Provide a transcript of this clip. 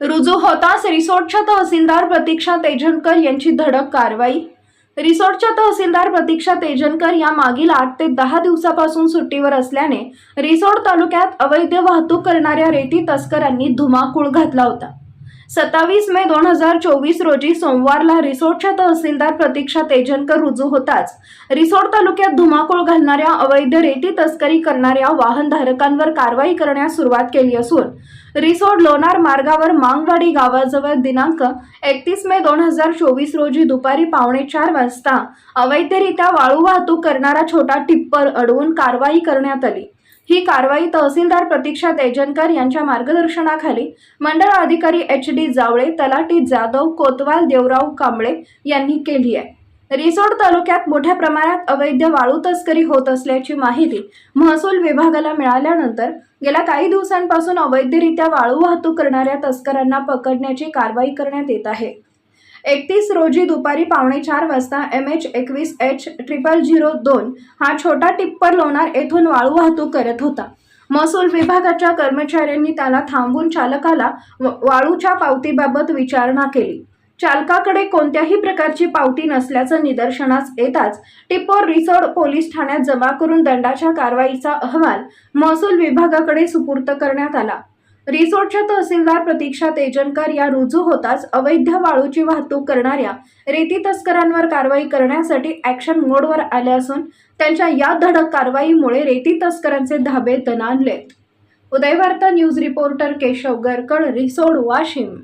रुजू होताच रिसोर्टच्या तहसीलदार प्रतीक्षा तेजनकर यांची धडक कारवाई. रिसॉर्टच्या तहसीलदार प्रतीक्षा तेजनकर या मागील आठ ते दहा दिवसापासून सुट्टीवर असल्याने रिसोर्ट तालुक्यात अवैध वाहतूक करणाऱ्या रेती तस्करांनी धुमाकूळ घातला होता. सत्तावीस मे दोन हजार चोवीस रोजी सोमवारला रिसोर्टच्या तहसीलदार प्रतीक्षा तेजनकर रुजू होताच. रिसोर्ट तालुक्यात धुमाकूळ घालणाऱ्या अवैध रेती तस्करी करणाऱ्या वाहनधारकांवर कारवाई करण्यास सुरुवात केली असून रिसोर्ट लोणार मार्गावर मांगवाडी गावाजवळ दिनांक एकतीस मे दोन हजार चोवीस रोजी दुपारी पावणे चार वाजता अवैधरित्या वाळू वाहतूक करणारा छोटा टिप्पर अडवून कारवाई करण्यात आली. ही कारवाई तहसीलदार प्रतीक्षा तेजनकर यांच्या मार्गदर्शनाखाली मंडळ अधिकारी एच डी जावळे तलाटी जाधव कोतवाल देवराव कांबळे यांनी केली आहे. रिसोड तालुक्यात मोठ्या प्रमाणात अवैध वाळू तस्करी होत असल्याची माहिती महसूल विभागाला मिळाल्यानंतर गेल्या काही दिवसांपासून अवैधरित्या वाळू वाहतूक करणाऱ्या तस्करांना पकडण्याची कारवाई करण्यात येत आहे. एकतीस रोजी दुपारी पावणे चार वाजता एम एच एकवीस एच ट्रिपल झिरो दोन हा छोटा टिप्पर लोणार येथून वाळू वाहतूक करत होता. महसूल विभागाच्या कर्मचाऱ्यांनी त्याला थांबून चालकाला वाळूच्या पावतीबाबत विचारणा केली. चालकाकडे कोणत्याही प्रकारची पावती नसल्याचं निदर्शनास येताच टिप्पोर रिसोड पोलीस ठाण्यात जमा करून दंडाच्या कारवाईचा अहवाल महसूल विभागाकडे सुपूर्त करण्यात आला. रिसोर्टच्या तहसीलदार प्रतीक्षा तेजनकर या रुजू होताच अवैध वाळूची वाहतूक करणाऱ्या रेती तस्करांवर कारवाई करण्यासाठी ॲक्शन मोडवर आले असून त्यांच्या या धडक कारवाईमुळे रेती तस्करांचे धाबे दणाणलेत उदयवार्ता न्यूज रिपोर्टर केशव गरकड रिसोड वाशिम.